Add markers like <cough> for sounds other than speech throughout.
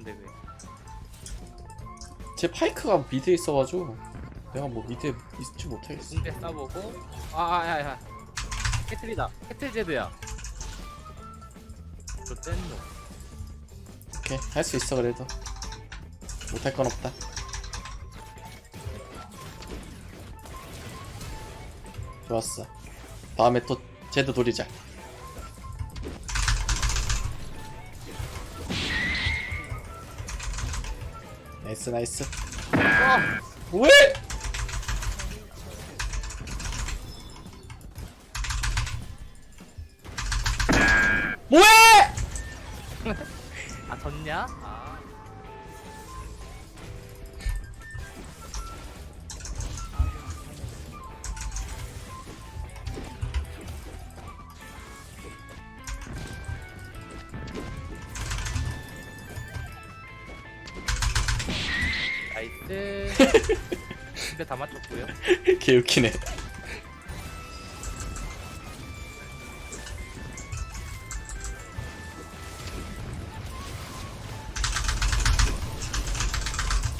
간대 왜? 제 파이크가 미드에 있어가지고 내가 뭐 미드에 있지 못하겠어. 군대 싸보고. 아아야야 캐틀이다. 캐틀 제드야. 저 뗀노. 오케이 할 수 있어 그래도. 못할 건 없다. 좋았어. 다음에 또 제드 돌리자 나이스 나이스 와 왜? 뭐해? <laughs> 아 졌냐? 아 나이스 <laughs> 근데 다 맞췄고요. <laughs> 개 웃기네.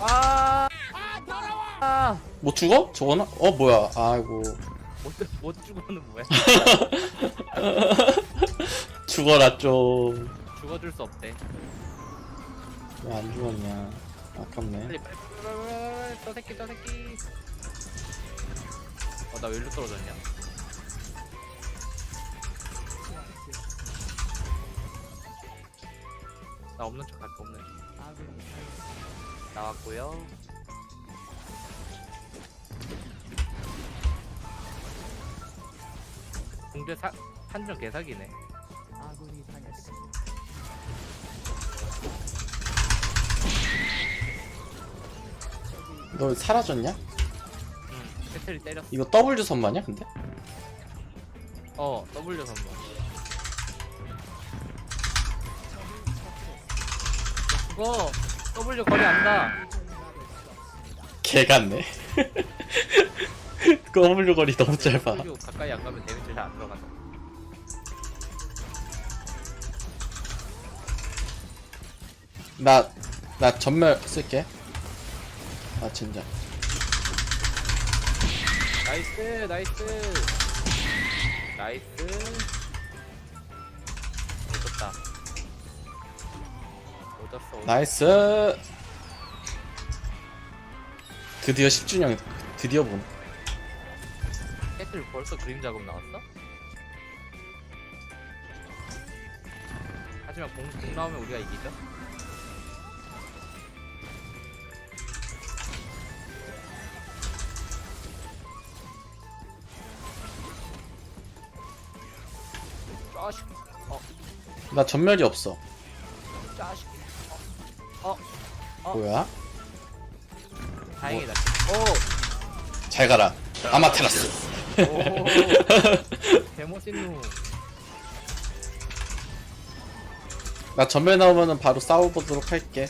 아, 아, 뭐 죽어? 저거나? 어 뭐야. 아이고. 못, 못 죽어는 뭐야? <laughs> 죽어라 좀. 왜안 죽어줄 수 없대. 죽었냐. 아깝네. 빨리, 빨리, 빨리, 빨리, 빨리, 저 새끼, 저 새끼. 어, 나 왜 일로 떨어졌냐? 나 없는 척 할게, 없는 척. 나왔고요. 공대 사, 판정 개사기네. 아군이 당했습니다. 너 사라졌냐? 응, 배터리 때렸어. 이거 W 선마냐 근데? 어, W 선거. 그거 W 거리 안다. 개 같네 W 거리 너무 짧아 W 가까이 안 가면 데미지 잘안 들어간다. 나, 나 전멸 쓸게. 아, 진짜. 나이스, 나이스, 나이스. 얻었다. 얻었어. 얻었어. 나이스! 드디어 10주년, 드디어 본. 캐틀 벌써 그림 작업 나왔어? 하지만 공, 공 나오면 우리가 이기죠? 짜식 어 나 전멸이 없어. 어 어. 뭐야? 다행이다 잘 가라. 아마테라스. 오 <laughs> 개멋있노 나 전멸 나오면은 바로 싸워보도록 할게.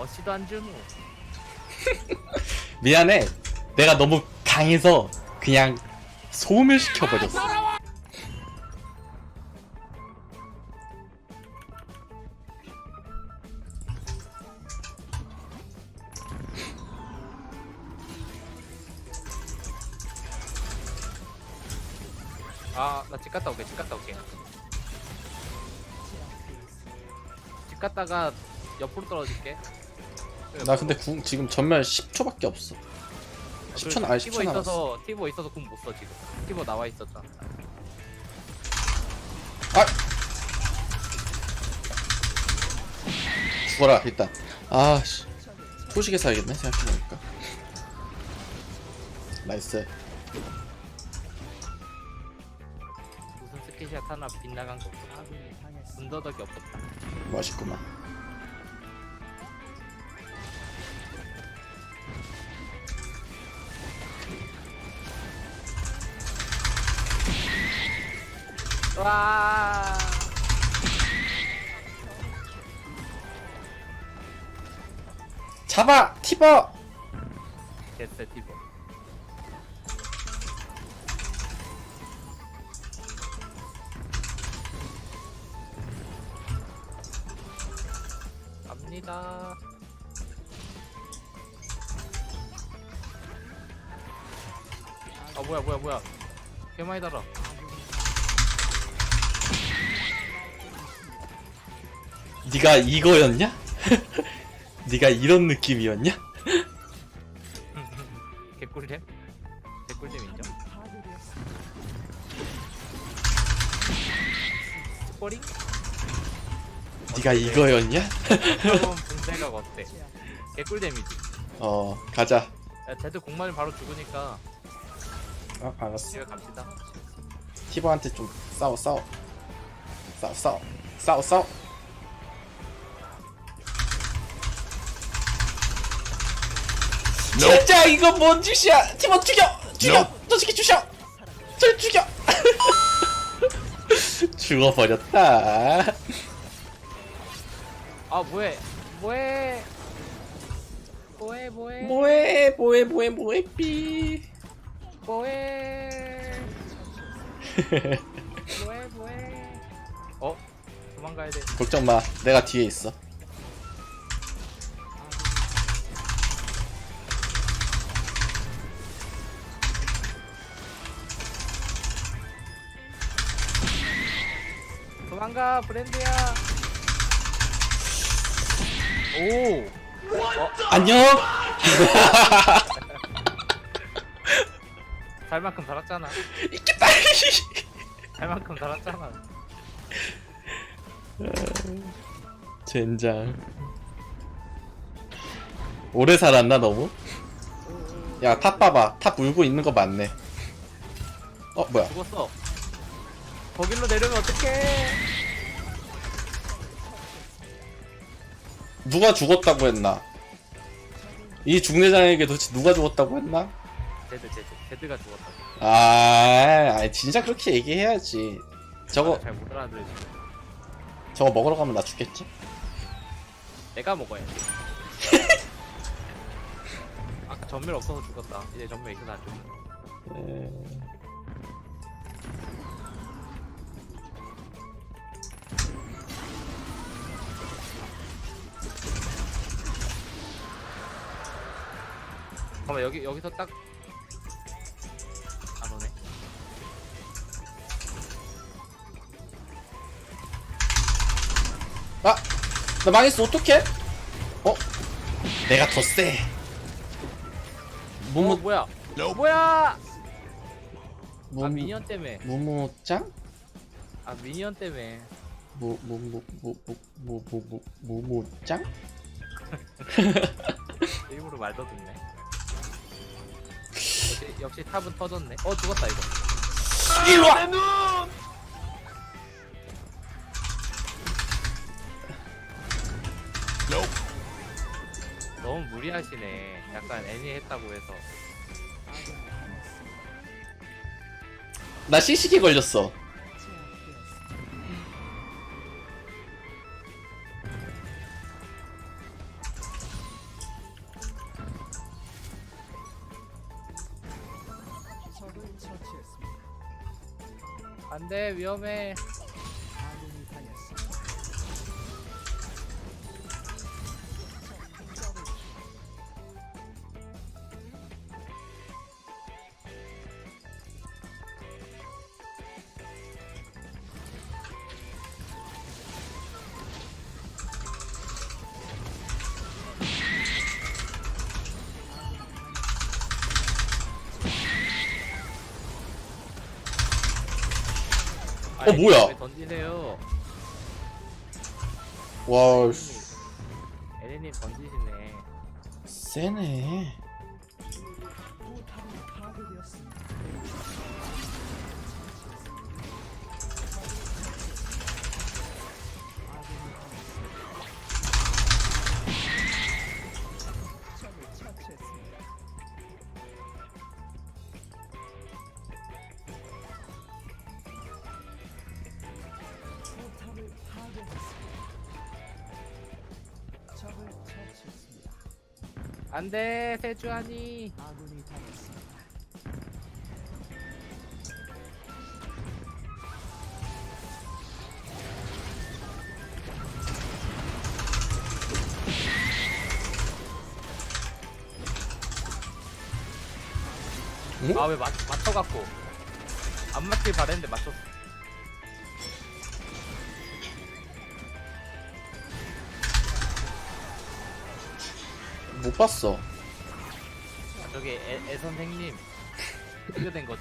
어시도 안 주노 미안해. 내가 너무 강해서 그냥 소음을 시켜버렸어. 아, 나 집 갔다 올게, 집 갔다 올게. 집 갔다가 옆으로 떨어질게. 나 근데 궁, 지금 전멸 10초밖에 없어. 10초, 아니 티보 10초 남았어. 있어서 티보 있어서 궁 못 써 지금. 티보 나와 있었다. 아! 죽어라, 일단. 아, 씨. 소식에 사야겠네, 생각해보니까. 나이스. 무슨 스키샷 하나 빗나간 거 없어. 군더더기 없었다. 멋있구만. 와. 잡아! 티버! 개쎄 티버 갑니다 아 뭐야 뭐야 뭐야 개 많이 달아 네가 이거였냐? <laughs> 네가 이런 느낌이었냐? <laughs> 개꿀잼? 개꿀잼 인정? 스포링? 네가 이거였냐? 그럼 <laughs> 분쇄각 어때? 개꿀잼이지 어 가자 야 쟤도 공만을 바로 죽으니까 어 알았어 집에 갑시다 티버한테 좀 싸워 싸워 싸워 싸워 싸워 싸워 진짜 이거 뭔 짓이야? 티버 죽여! 죽여! 저 새끼 죽여 저 <laughs> 죽여! <laughs> 죽어버렸다. 아 뭐해? 뭐해? 뭐해 뭐해? 뭐해 뭐해 뭐해 뭐해 삐. 뭐해? <laughs> 뭐해 뭐해? 어? 도망가야 돼. 걱정 마. 내가 뒤에 있어 도망가 브랜드야. 오. 안녕? <laughs> 살 만큼 살았잖아. 있겠다 살 만큼 살았잖아. 젠장. 오래 살았나 너무? 야 탑 봐봐. 탑 울고 있는 거 맞네. 어 뭐야? 죽었어 거길로 내려면 어떡해? 누가 죽었다고 했나? 이 중대장에게 도대체 누가 죽었다고 했나? 제드 제드 제드가 죽었다 아 아이, 진짜 그렇게 얘기해야지. 저거 잘못 알아들으지 저거 먹으러 가면 나 죽겠지? 내가 먹어야지 <laughs> 아까 전멸 없어서 죽었다. 이제 전멸 있어서 안 죽네. 에... 잠깐만 여기 여기서 딱 안 오네 아! 나 망했어 어떡해? 어? 내가 더 세 어 무무 뭐야 뭐야 아 무무 미니언 때문에 무무짱? 아 미니언 때문에 무무무무무무무무무짱? <laughs> 일부러 말 더듬네 역시, 역시 탑은 터졌네. 어 죽었다 이거. 일로 와! 너무 무리하시네. 약간 애니 했다고 해서. 나 시식이 걸렸어 안돼 위험해 아니, 뭐야? 왜 던지세요. 와 씨, 에렌님 던지시네. 세네 안돼 세주하니 아군이 당했습니다. 응? 아왜 맞춰갖고 안 맞길 바랬는데 맞췄어 못 봤어. 저기 애, 애 선생님 <laughs> 이거 된 거죠?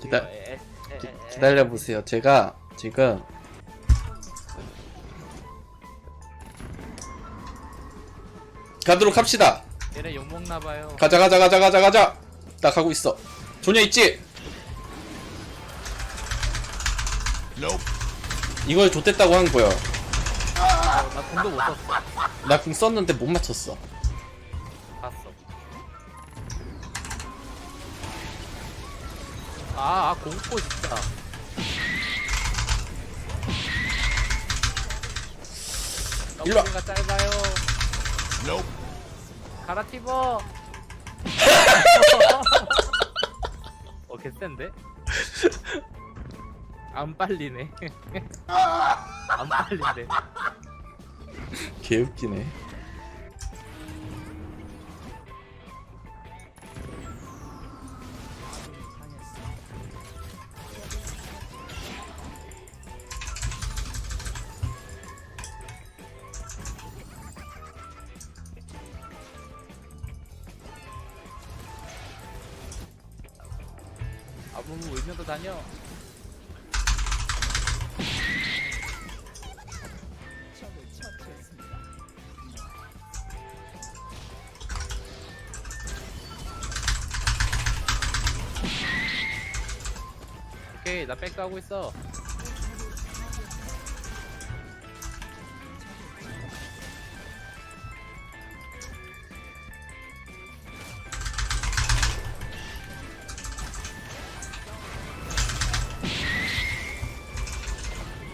기다- 애- 애- 애- 기, 애- 기다려 보세요. 제가 지금 가도록 합시다. 얘네 욕 먹나 봐요. 가자 가자 가자 가자 가자. 나 가고 있어. 조냐 있지? 이걸 좆됐다고 한 거야. 어, 나 공도 못 썼어. 나 궁 썼는데 못 맞췄어. 봤어. 아, 아 공포 진짜. 일로 와. 가 짧아요. 가라 티버. <laughs> 어 개센데? 안 빨리네. <laughs> 안 빨린데. 아군이 당했습니다. 아무무 울면서 다녀. 오케이 나 백도 하고 있어.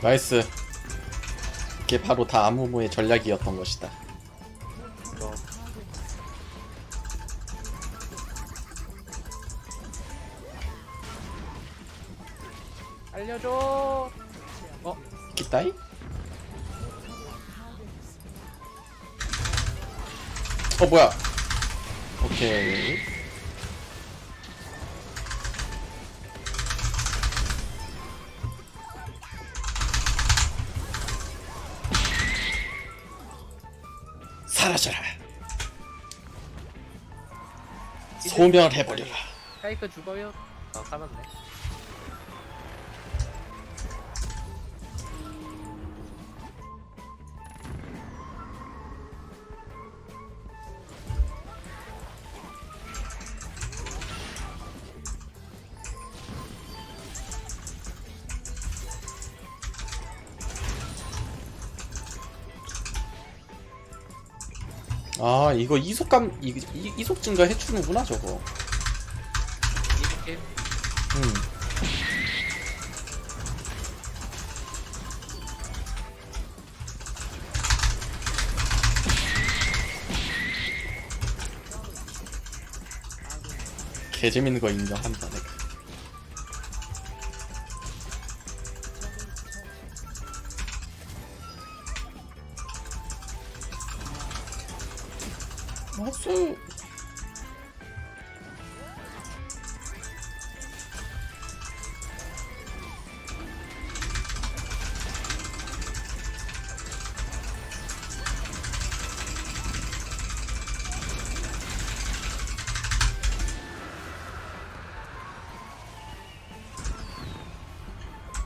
나이스. 이게 바로 다 아무무의 전략이었던 것이다. 기타이? 어 뭐야? 오케이. 사라져라. 소멸해버려라. 카이크 죽어요. 어 살았네. 아 이거 이속감 이, 이, 이속 증가 해주는구나 저거. 이렇게 음. 개 재밌는 거 인정한다 내가.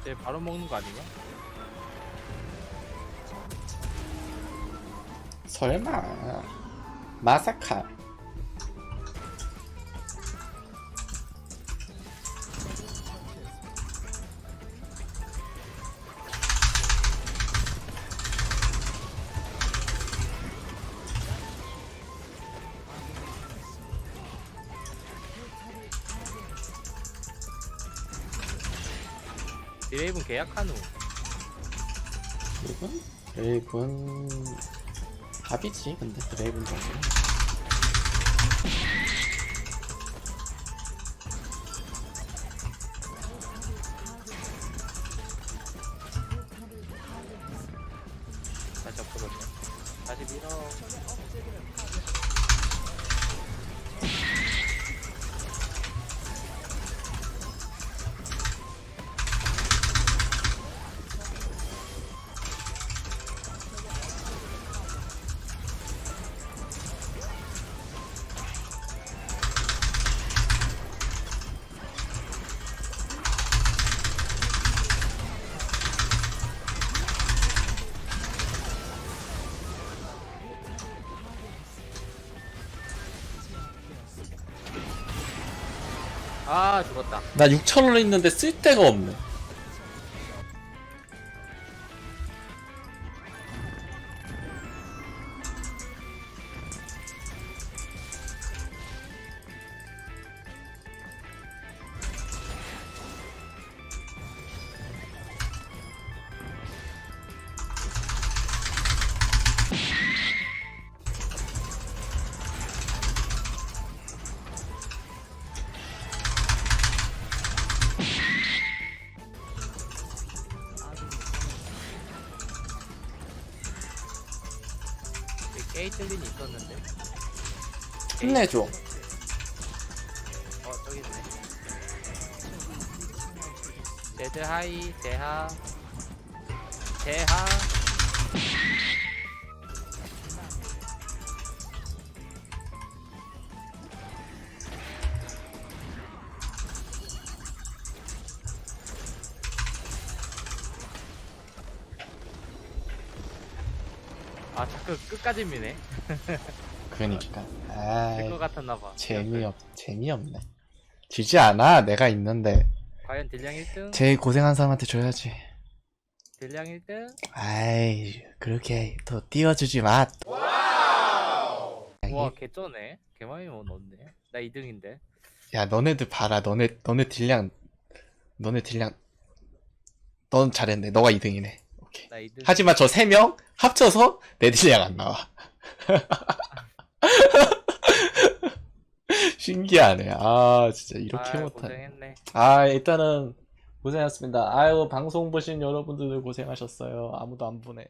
이제 바로 먹는 거 아닌가? 설마 마사카 계약한 후. 이분 레이븐 답이지 근데 드레이븐 정도 나 6천원 있는데 쓸 데가 없네 게이틀린이 있었는데. 힘내줘 어 저기 있네. 제드 하이 제하 제하 끝까지 미네 그니까. 될것 같았나봐. 재미없 재미없네. 지지 않아 내가 있는데. 과연 딜량 1등? 제일 고생한 사람한테 줘야지. 딜량 1등? 아이 그렇게 더 띄워주지 마. 와 개쩌네. 개 많이 못 넣었네. 나 2등인데. 야 너네들 봐라. 너네 너네 딜량 너네 딜량. 넌 잘했네. 너가 2등이네. 오케이. 나 2등. 하지만 저 3명 합쳐서 내 딜량 안 나와. <laughs> 신기하네. 아 진짜 이렇게 아유, 못하네. 고생했네. 아 일단은 고생하셨습니다. 아유 방송 보신 여러분들 고생하셨어요. 아무도 안 보네